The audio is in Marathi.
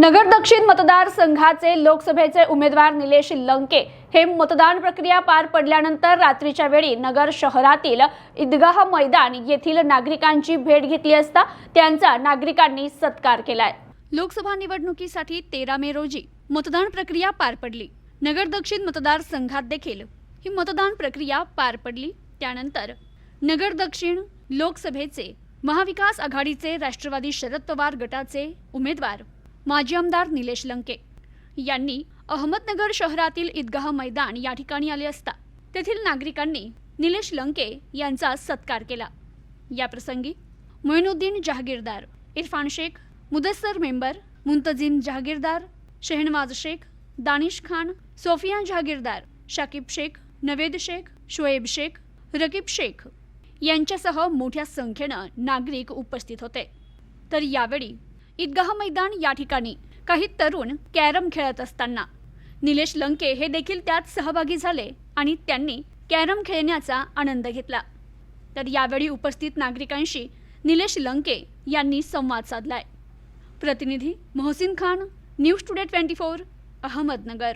नगर दक्षिण मतदारसंघाचे लोकसभेचे उमेदवार निलेश लंके हे मतदान प्रक्रिया पार पडल्यानंतर रात्रीच्या वेळी नगर शहरातील ईदगाह मैदान येथील नागरिकांची भेट घेतली असता त्यांचा नागरिकांनी सत्कार केलाय. लोकसभा निवडणुकीसाठी तेरा मे रोजी मतदान प्रक्रिया पार पडली. नगर दक्षिण मतदारसंघात देखील ही मतदान प्रक्रिया पार पडली. त्यानंतर नगर दक्षिण लोकसभेचे महाविकास आघाडीचे राष्ट्रवादी शरद पवार गटाचे उमेदवार माजी आमदार निलेश लंके यांनी अहमदनगर शहरातील ईदगाह मैदान या ठिकाणी आले असता. तेथील नागरिकांनी निलेश लंके यांचा सत्कार केला. याप्रसंगी मोइनुद्दीन जहागीरदार इरफान शेख मुदस्सर मेंबर मुंतजिम जहागीरदार शेहनवाज शेख दानिश खान सोफिया जहागीरदार शाकिब शेख नवेद शेख शोएब शेख रकीब शेख यांच्यासह मोठ्या संख्येनं नागरिक उपस्थित होते. तर यावेळी ईदगाह मैदान या ठिकाणी. काही तरुण कॅरम खेळत असताना. निलेश लंके हे देखील त्यात सहभागी झाले आणि त्यांनी कॅरम खेळण्याचा आनंद घेतला. तर यावेळी उपस्थित नागरिकांशी निलेश लंके यांनी संवाद साधलाय. प्रतिनिधी Mohsin Khan news today twenty four Ahmednagar.